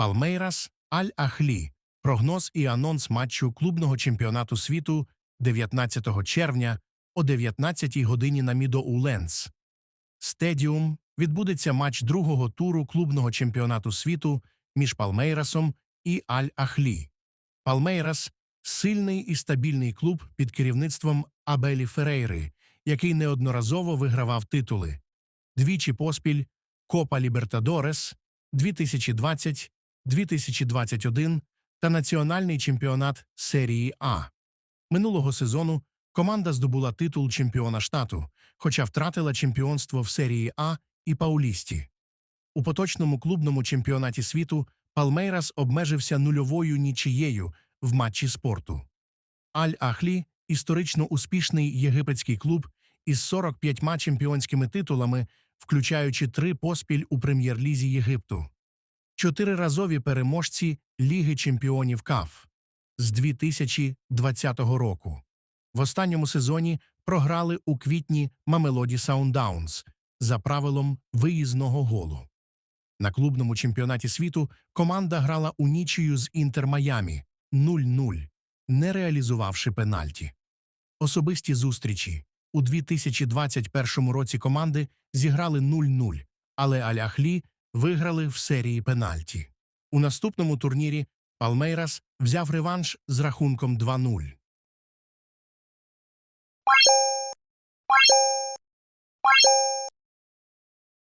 Палмейрас Аль-Ахлі. Прогноз і анонс матчу клубного чемпіонату світу 19 червня о 19 годині на Мідо Уленс. Стедіум відбудеться матч другого туру клубного чемпіонату світу між Палмейрасом і Аль-Ахлі. Палмейрас сильний і стабільний клуб під керівництвом Абелі Ферейри, який неодноразово вигравав титули. Двічі поспіль Копа Лібертадорес 2020, 2021 та національний чемпіонат серії А. Минулого сезону команда здобула титул чемпіона штату, хоча втратила чемпіонство в серії А і Паулісті. У поточному клубному чемпіонаті світу Палмейрас обмежився нульовою нічією в матчі спорту. Аль-Ахлі – історично успішний єгипетський клуб із 45 чемпіонськими титулами, включаючи три поспіль у прем'єр-лізі Єгипту. Чотириразові переможці Ліги чемпіонів КАФ з 2020 року. В останньому сезоні програли у квітні Мамелоді Саундаунс за правилом виїзного голу. На клубному чемпіонаті світу команда грала у нічию з Інтер Майамі 0-0, не реалізувавши пенальті. Особисті зустрічі у 2021 році команди зіграли 0-0, але Аль-Ахлі виграли в серії пенальті. У наступному турнірі Палмейрас взяв реванш з рахунком 2-0.